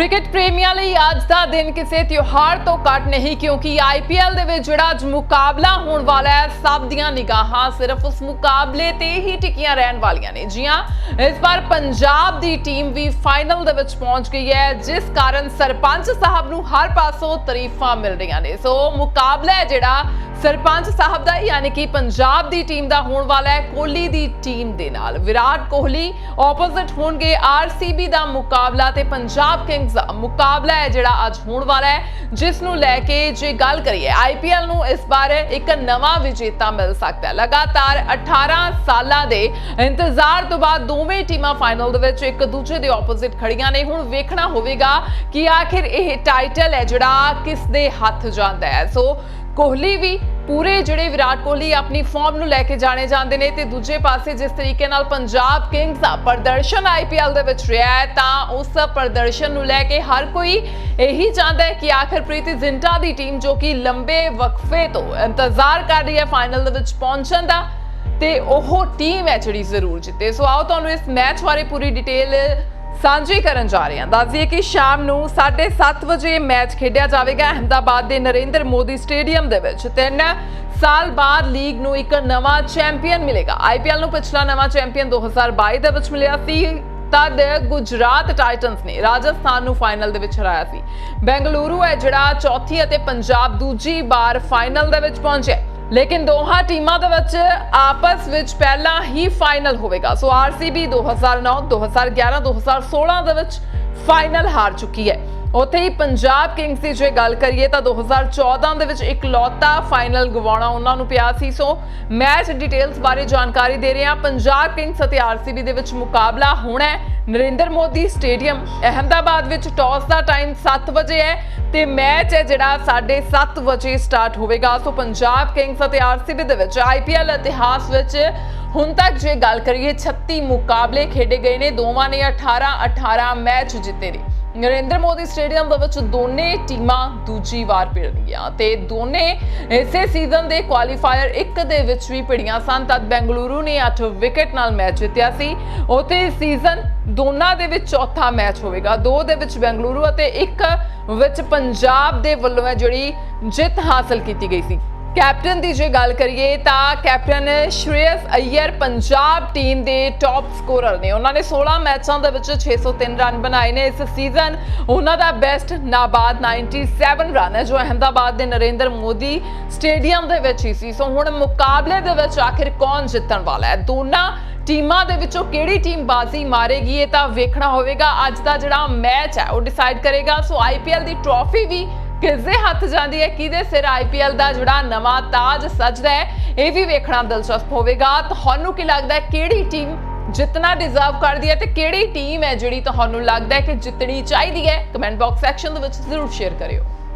Cricket ਪ੍ਰੇਮੀਆਂ ਲਈ ਅੱਜ ਦਾ ਦਿਨ ਕਿਸੇ ਤਿਉਹਾਰ ਤੋਂ ਘੱਟ ਨਹੀਂ, ਕਿਉਂਕਿ ਆਈਪੀਐਲ ਦੇ ਵਿੱਚ ਜਿਹੜਾ ਅੱਜ ਮੁਕਾਬਲਾ ਹੋਣ ਵਾਲਾ ਹੈ, ਸਭ ਦੀਆਂ ਨਿਗਾਹਾਂ ਸਿਰਫ ਉਸ ਮੁਕਾਬਲੇ ਤੇ ਹੀ ਟਿਕੀਆਂ ਰਹਿਣ ਵਾਲੀਆਂ ਨੇ। ਜੀ ਹਾਂ, ਇਸ ਵਾਰ ਪੰਜਾਬ ਦੀ ਟੀਮ ਵੀ ਫਾਈਨਲ ਦੇ ਵਿੱਚ ਪਹੁੰਚ ਗਈ ਹੈ, ਜਿਸ ਕਾਰਨ ਸਰਪੰਚ ਸਾਹਿਬ ਨੂੰ ਹਰ ਪਾਸੋਂ ਤਾਰੀਫਾਂ ਮਿਲ ਰਹੀਆਂ ਨੇ। ਸੋ ਮੁਕਾਬਲਾ ਹੈ ਜਿਹੜਾ ਸਰਪੰਚ ਸਾਹਿਬ ਦਾ, ਯਾਨੀ ਕਿ ਪੰਜਾਬ ਦੀ ਟੀਮ ਦਾ ਹੋਣ ਵਾਲਾ ਹੈ, ਕੋਹਲੀ ਦੀ ਟੀਮ ਦੇ ਨਾਲ। ਵਿਰਾਟ ਕੋਹਲੀ ਆਪੋਜ਼ਿਟ ਹੋਣਗੇ ਆਰਸੀਬੀ ਦਾ ਮੁਕਾਬਲਾ ਤੇ ਪੰਜਾਬ ਕਿੰਗ ਕਿੰਗਸ ਦਾ ਮੁਕਾਬਲਾ ਹੈ, ਜਿਹੜਾ ਅੱਜ ਹੋਣ ਵਾਲਾ ਹੈ। ਜਿਸ ਨੂੰ ਲੈ ਕੇ ਜੇ ਗੱਲ ਕਰੀਏ ਆਈਪੀਐਲ ਨੂੰ ਇਸ ਵਾਰ ਇੱਕ ਨਵਾਂ ਵਿਜੇਤਾ ਮਿਲ ਸਕਦਾ ਹੈ। ਲਗਾਤਾਰ 18 ਸਾਲਾਂ ਦੇ ਇੰਤਜ਼ਾਰ ਤੋਂ ਬਾਅਦ ਦੋਵੇਂ ਟੀਮਾਂ ਫਾਈਨਲ ਦੇ ਵਿੱਚ ਇੱਕ ਦੂਜੇ ਦੇ ਆਪੋਜ਼ਿਟ ਖੜੀਆਂ ਨੇ। ਹੁਣ ਵੇਖਣਾ ਹੋਵੇਗਾ ਕਿ ਆਖਿਰ ਇਹ ਟਾਈਟਲ ਹੈ ਜਿਹੜਾ ਕਿਸ ਦੇ ਹੱਥ ਜਾਂਦਾ ਹੈ। ਸੋ ਕੋਹਲੀ ਵੀ ਪੂਰੇ ਜਿਹੜੇ ਵਿਰਾਟ ਕੋਹਲੀ ਆਪਣੀ ਫਾਰਮ ਨੂੰ ਲੈ ਕੇ ਜਾਣੇ ਜਾਂਦੇ ਨੇ ਤੇ ਦੂਜੇ ਪਾਸੇ ਜਿਸ ਤਰੀਕੇ ਨਾਲ ਪੰਜਾਬ ਕਿੰਗਸ ਦਾ ਪ੍ਰਦਰਸ਼ਨ ਆਈਪੀਐਲ ਦੇ ਵਿੱਚ ਰਿਹਾ ਹੈ, ਤਾਂ ਉਸ ਪ੍ਰਦਰਸ਼ਨ ਨੂੰ ਲੈ ਕੇ ਹਰ ਕੋਈ ਇਹੀ ਚਾਹੁੰਦਾ ਹੈ ਕਿ ਆਖਿਰ ਪ੍ਰੀਤੀ ਜ਼ਿੰਟਾ ਦੀ ਟੀਮ ਜੋ ਕਿ ਲੰਬੇ ਵਕਫੇ ਤੋਂ ਇੰਤਜ਼ਾਰ ਕਰ ਰਹੀ ਹੈ ਫਾਈਨਲ ਦੇ ਵਿੱਚ ਪਹੁੰਚਣ ਦਾ, ਤੇ ਉਹ ਟੀਮ ਹੈ ਜਿਹੜੀ ਜ਼ਰੂਰ ਜਿੱਤੇ। ਸੋ ਆਓ ਤੁਹਾਨੂੰ ਇਸ ਮੈਚ ਬਾਰੇ ਪੂਰੀ ਡਿਟੇਲ ਸਾਂਝੀ ਕਰਨ ਜਾ ਰਹੇ ਹਾਂ। ਦੱਸਦੀਏ ਕਿ ਸ਼ਾਮ ਨੂੰ 7:30 ਵਜੇ ਮੈਚ ਖੇਡਿਆ ਜਾਵੇਗਾ ਅਹਮਦਾਬਾਦ ਦੇ ਨਰਿੰਦਰ ਮੋਦੀ ਸਟੇਡੀਅਮ ਦੇ ਵਿੱਚ। ਤਿੰਨ ਸਾਲ ਬਾਅਦ ਲੀਗ ਨੂੰ ਇੱਕ ਨਵਾਂ ਚੈਂਪੀਅਨ ਮਿਲੇਗਾ। ਆਈਪੀਐਲ ਨੂੰ ਪਿਛਲਾ ਨਵਾਂ ਚੈਂਪੀਅਨ 2022 ਦੇ ਵਿੱਚ ਮਿਲਿਆ ਸੀ। ਤਦ ਗੁਜਰਾਤ ਟਾਈਟਨਸ ਨੇ ਰਾਜਸਥਾਨ ਨੂੰ ਫਾਈਨਲ ਦੇ ਵਿੱਚ ਹਰਾਇਆ ਸੀ। ਬੈਂਗਲੁਰੂ ਹੈ ਜਿਹੜਾ ਚੌਥੀ ਅਤੇ ਪੰਜਾਬ ਦੂਜੀ ਵਾਰ ਫਾਈਨਲ ਦੇ ਵਿੱਚ ਪਹੁੰਚਿਆ ਲੇਕਿਨ ਦੋਹਾਂ ਟੀਮਾਂ ਦੇ ਵਿੱਚ ਆਪਸ ਵਿੱਚ ਪਹਿਲਾਂ ਹੀ ਫਾਈਨਲ ਹੋਵੇਗਾ। ਸੋ ਆਰਸੀਬੀ 2009 2011 2016 ਦੇ ਵਿੱਚ ਫਾਈਨਲ ਹਾਰ ਚੁੱਕੀ ਹੈ। ਉੱਥੇ ਹੀ ਪੰਜਾਬ ਕਿੰਗਸ ਦੀ ਜੇ ਗੱਲ ਕਰੀਏ ਤਾਂ 2014 ਦੇ ਵਿੱਚ ਇਕਲੌਤਾ ਫਾਈਨਲ ਗਵਾਉਣਾ ਉਹਨਾਂ ਨੂੰ ਪਿਆ ਸੀ। ਸੋ ਮੈਚ ਡਿਟੇਲਸ ਬਾਰੇ ਜਾਣਕਾਰੀ ਦੇ ਰਹੇ। ਹਾਂ ਪੰਜਾਬ ਕਿੰਗਸ ਅਤੇ ਆਰਸੀਬੀ ਦੇ ਵਿੱਚ ਮੁਕਾਬਲਾ ਹੋਣਾ ਹੈ। ਨਰਿੰਦਰ ਮੋਦੀ ਸਟੇਡੀਅਮ ਅਹਮਦਾਬਾਦ ਵਿੱਚ ਟਾਸ ਦਾ ਟਾਈਮ 7 ਵਜੇ ਹੈ ਤੇ ਮੈਚ ਹੈ ਜਿਹੜਾ 7:30 ਵਜੇ ਸਟਾਰਟ ਹੋਵੇਗਾ। ਸੋ ਪੰਜਾਬ ਕਿੰਗਸ ਅਤੇ ਆਰਸੀਬੀ ਦੇ ਵਿੱਚ ਆਈਪੀਐਲ ਇਤਿਹਾਸ ਵਿੱਚ ਹੁਣ ਤੱਕ ਜੇ ਗੱਲ ਕਰੀਏ 36 ਮੁਕਾਬਲੇ ਖੇਡੇ ਗਏ ਨੇ। ਦੋਵਾਂ ਨੇ 18 18 ਮੈਚ ਜਿੱਤੇ ਨੇ। ਨਰਿੰਦਰ ਮੋਦੀ ਸਟੇਡੀਅਮ ਦੇ ਵਿੱਚ ਦੋਨੇ ਟੀਮਾਂ ਦੂਜੀ ਵਾਰ ਭਿੜਨਗੀਆਂ ਤੇ ਦੋਨੇ ਇਸੇ ਸੀਜ਼ਨ ਦੇ ਕੁਆਲੀਫਾਇਰ ਇੱਕ ਦੇ ਵਿੱਚ ਵੀ ਭਿੜੀਆਂ ਸਨ। ਤਦ ਬੈਂਗਲੁਰੂ ਨੇ 8 ਵਿਕਟ ਨਾਲ ਮੈਚ ਜਿੱਤਿਆ ਸੀ। ਉਥੇ ਸੀਜ਼ਨ ਦੋਨਾਂ ਦੇ ਵਿੱਚ ਚੌਥਾ ਮੈਚ ਹੋਵੇਗਾ। ਦੋ ਦੇ ਵਿੱਚ ਬੈਂਗਲੁਰੂ ਅਤੇ ਇੱਕ ਵਿੱਚ ਪੰਜਾਬ ਦੇ ਵੱਲੋਂ ਹੈ ਜਿਹੜੀ ਜਿੱਤ ਹਾਸਲ ਕੀਤੀ ਗਈ ਸੀ। ਕੈਪਟਨ ਦੀ ਜੇ ਗੱਲ ਕਰੀਏ ਤਾਂ ਕੈਪਟਨ ਸ਼੍ਰੇਯਸ ਅਯਰ ਪੰਜਾਬ ਟੀਮ ਦੇ ਟੌਪ ਸਕੋਰਰ ਨੇ। ਉਹਨਾਂ ਨੇ 16 ਮੈਚਾਂ ਦੇ ਵਿੱਚ 603 ਰਨ ਬਣਾਏ ਨੇ। ਇਸ ਸੀਜ਼ਨ ਉਹਨਾਂ ਦਾ ਬੈਸਟ ਨਾਬਾਦ 97 ਰਨ ਹੈ, ਜੋ ਅਹਮਦਾਬਾਦ ਦੇ ਨਰਿੰਦਰ ਮੋਦੀ ਸਟੇਡੀਅਮ ਦੇ ਵਿੱਚ ਹੀ ਸੀ। ਸੋ ਹੁਣ ਮੁਕਾਬਲੇ ਦੇ ਵਿੱਚ ਆਖਿਰ ਕੌਣ ਜਿੱਤਣ ਵਾਲਾ ਹੈ? ਦੋਨਾਂ ਟੀਮਾਂ ਦੇ ਵਿੱਚੋਂ ਕਿਹੜੀ ਟੀਮ ਬਾਜ਼ੀ ਮਾਰੇਗੀ, ਇਹ ਤਾਂ ਵੇਖਣਾ ਹੋਵੇਗਾ। ਅੱਜ ਦਾ ਜਿਹੜਾ ਮੈਚ ਹੈ, ਉਹ ਡਿਸਾਈਡ ਕਰੇਗਾ। ਸੋ ਆਈਪੀਐਲ ਦੀ ਟਰੋਫੀ ਵੀ ਕਿਸ ਹੱਥ ਜਾਂਦੀ ਹੈ? ਕਿਹਦੇ ਸਿਰ ਆਈਪੀਐਲ ਦਾ ਜਿਹੜਾ ਨਵਾਂ ਤਾਜ ਸਜਦਾ ਹੈ? ਇਹ ਵੀ ਵੇਖਣਾ ਦਿਲਚਸਪ ਹੋਵੇਗਾ। ਤੁਹਾਨੂੰ ਕੀ ਲੱਗਦਾ ਹੈ ਕਿਹੜੀ ਟੀਮ ਜਿੱਤਣਾ ਡਿਜ਼ਰਵ ਕਰਦੀ ਹੈ ਤੇ ਕਿਹੜੀ ਟੀਮ ਹੈ ਜਿਹੜੀ ਤੁਹਾਨੂੰ ਲੱਗਦਾ ਹੈ ਕਿ ਜਿੱਤਣੀ ਚਾਹੀਦੀ ਹੈ? ਕਮੈਂਟ ਬਾਕਸ ਸੈਕਸ਼ਨ ਦੇ ਵਿੱਚ ਜ਼ਰੂਰ ਸ਼ੇਅਰ ਕਰਿਓ।